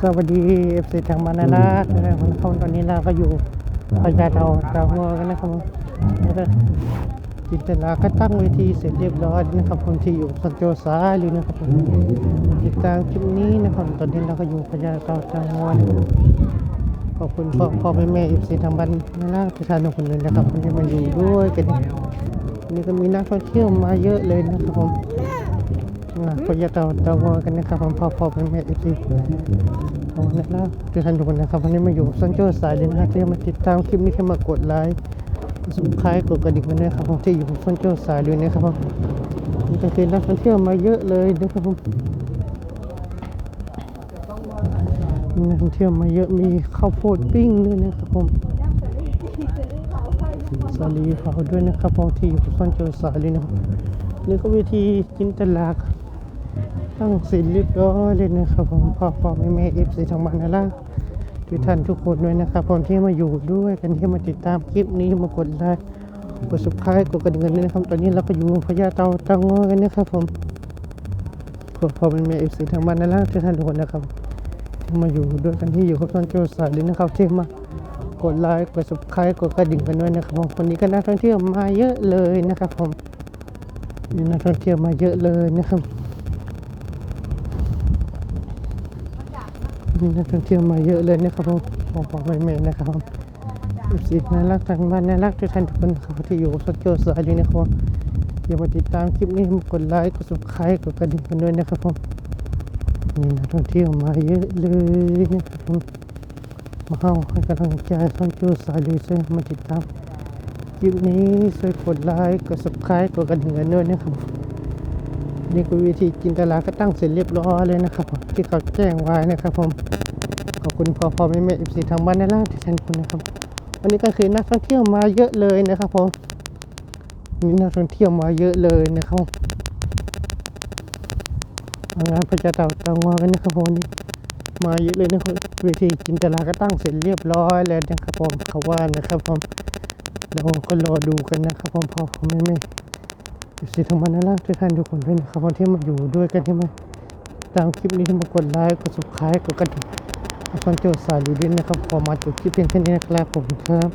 สวัสดีเอฟซีทางมานานานะครับผมตอนนี้เราก็อยู่พญาเตาเตางัวกันนะครับผมแล้วก็จินตนาก็ตั้งเวทีเสร็จเรียบร้อยนะครับผมที่อยู่สันโจสายหรือนะครับผมติดตามคลิปนี้นะครับตอนนี้เราก็อยู่พญาเตาเตางัวนะครับขอบคุณพ่อพ่อแม่แม่เอฟซีทางบ้านนานาทุกท่านทุกคนเลยนะครับที่มาอยู่ด้วยกันวันนี้ก็มีนักท่องเที่ยวมาเยอะเลยนะครับผมนะ พยาเตาเตาวกันนะครับผมพ่อพ่อเป็นแม่เอฟซีเอาละนะทุกท่านทุกคนนะครับวันนี้มาอยู่ซันโจสายเลยนะที่มาติดตามคลิปนี้ที่มากดไลค์สุดท้ายกดกระดิ่งกันด้วยครับผมที่อยู่ซันโจสายเลยนะครับผมนี่ก็คือนักท่องเที่ยวมาเยอะเลยนะครับผมมีนักท่องเที่ยวมาเยอะมีข้าวโพดปิ้งด้วยนะครับผมสาลีเผาด้วยนะครับผมที่อยู่ซันโจสายเลยนะครับนี่ก็วิธีจินตลาด ตั้งสินเรียบร้อยเลยนะครับผมพ่อพ่อแม่แม่เอฟซีทางบ้านนะล่ะทุกท่านทุกคนด้วยนะครับผมที่มาอยู่ด้วยกันที่มาติดตามคลิปนี้มากดไลค์กดสุดท้ายกดกระดิ่งกันด้วยนะครับตอนนี้เราก็อยู่พญาเตาเตางอกันนะครับผมพ่อพ่อแม่แม่เอฟซีทางบ้านนะล่ะทุกท่านทุกคนนะครับที่มาอยู่ด้วยกันที่อยู่กับต้นโจสายเลยนะครับที่มากดไลค์กดสุดท้ายกดกระดิ่งกันด้วยนะครับผมวันนี้ก็นักท่องเที่ยวมาเยอะเลยนะครับผมมีนักท่องเที่ยวมาเยอะเลยนะครับ มีนักท่องเที่ยวมาเยอะเลยนะครับผมบอกบอกไม่เมนนะครับอีกสิน่ารักทางบ้านน่ารักทุกท่านทุกคนครับที่อยู่สดโจสายอยู่นะครับอย่ามาติดตามคลิปนี้กดไลค์กด subscribe กดกระดิ่งกันด้วยนะครับผมมีนักท่องเที่ยวมาเยอะเลยนะครับผมมาเข้าให้กำลังใจสดโจสายเลยช่วยมาติดตามคลิปนี้ช่วยกดไลค์กด subscribe กดกระดิ่งกันด้วยนะครับ นี่คือวิธีจินตลาก็ตั้งเสร็จเรียบร้อยเลยนะครับที่เขาแจ้งไว้นะครับผมขอบคุณพ่อพ่อแม่แม่เอฟซีทางบ้านในล่างที่ท่านคุณนะครับ วันนี้ก็คือนักท่องเที่ยวมาเยอะเลยนะครับผมมีนักท่องเที่ยวมาเยอะเลยนะครับงานพระเจ้าเต่าเต่างอกันนะครับผมนนี้มาเยอะเลยนะครับเวทีจินตลาก็ตั้งเสร็จเรียบร้อยแล้วนะครับผมเขาว่านะครับผมเราก็รอดูกันนะครับผมพ่อพ่อแม่แม่ สิทธิ์ของมันนล่ะทุกท่านทุกคนด้วยนะครับวันที่มาอยู่ด้วยกันที่มาตามคลิปนี้ที่มากดไลค์กด subscribe กดกระดิ่งฟังโจทย์สายดีด้วยนะครับขอมาจบคลิปเพียงแค่นี้นะครับผมครับ